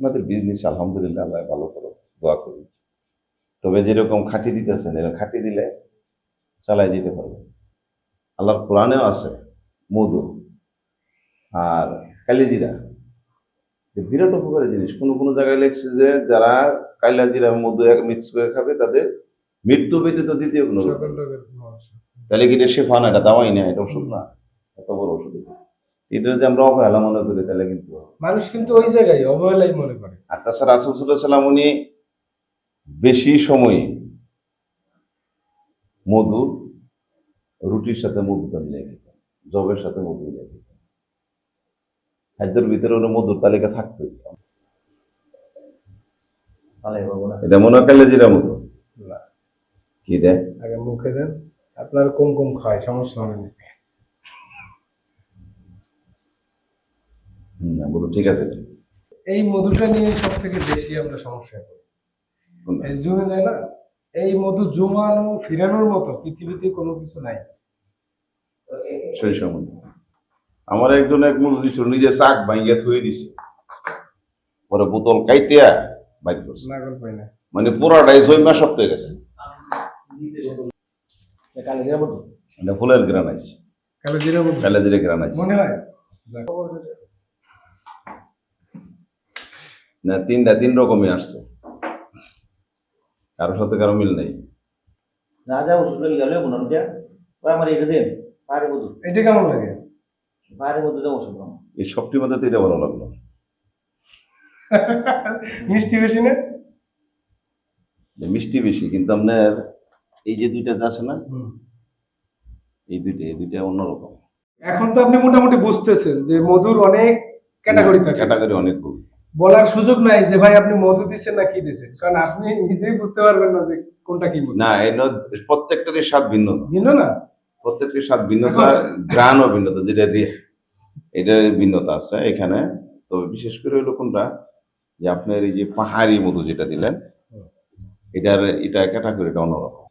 আপনাদের বিজনেস আলহামদুলিল্লাহ আল্লাহ ভালো করো দোয়া করি। তবে যেরকম খাটি দিতেছেন এরকম খাটি দিলে চালাই দিতে পারবেন আল্লাহর কোরআনেও আছে মধু আর কালিজিরা। বিরাট উপকারী জিনিস। কোনো কোনো জায়গায় লেখছে যে যারা কালিজিরা মধু এক মিক্স করে খাবে তাদের মৃত্যু ব্যতীত দ্বিতীয় কোনো। তাহলে কি এটা শেফা না? এটা দাওয়াই না এটা ওষুধ না? এত বড় ওষুধ এটা যদি আমরা অবহেলা মনে করি তাহলে কিন্তু মানুষ কিন্তু ওই জায়গায় অবহেলাই মনে করে। আর তাছাড়া রাসুল সাল্লাম উনি বেশি সময় মধু রুটির সাথে মধুটা মিলিয়ে খেতেন জবের সাথে মধু মিলিয়ে খেতেন। খাদ্যের ভিতরে উনি মধুর তালিকা থাকতোই। না। এটা মনে হয় কালেজিরা মধু কি দেয়? আগে মুখে দেন আপনার কম কম খায় সমস্যা হবে না। হুম, মধু ঠিক আছে। এই মধুটা নিয়ে সব থেকে বেশি আমরা কোনটা? এই জমে যায় না? এই মধু জমানো ফিরানোর মতো পৃথিবীতে কোনো কিছু নাই। সেই সম্বন্ধে আমার একজন এক মধু দিছিল নিজে শাক ভাঙ্গিয়া থুয়ে দিছে। পরে বোতল কাইটিয়া বাইর করছে। মানে পুরাটাই ছয় মাস সপ্তাহে গেছে। এটা ফুলের গ্রান আছে কালো জিরা মধু। কালে জিরে গ্রান আছে মনে হয়? না তিনটা তিন রকমই আসছে। কারোর সাথে কারও মিল নেই। যা যা ওষুধ লাগে গেলে মনে হয়? ওই আমার এটা দেন পাহাড়ি মধু এটা কেমন লাগে? পাহাড়ি মধু দেবো ওষুধ এই সবটির মধ্যে তো এটা ভালো লাগল। মিষ্টি বেশি না? মিষ্টি বেশি কিন্তু আপনার এই যে দুইটা যে আছে না এই দুইটা এই দুইটা অন্যরকম এখন তো আপনি মোটামুটি বুঝতেছেন যে মধুর অনেক ক্যাটাগরি থাকে। ক্যাটাগরি অনেকগুলো। বলার সুযোগ নাই যে ভাই আপনি মধু দিচ্ছেন না কি দিচ্ছেন? কারণ আপনি নিজেই বুঝতে পারবেন না যে কোনটা কি না এই ন- প্রত্যেকটারই স্বাদ ভিন্ন। ভিন্ন না? প্রত্যেকটির স্বাদ ভিন্নতা গ্রানও ভিন্নতা যেটা এটার ভিন্নতা আছে এখানে। তবে বিশেষ করে হলো কোনটা যে আপনার এই যে পাহাড়ি মধু যেটা দিলেন এটার এটা ক্যাটাগরিটা অন্যরকম।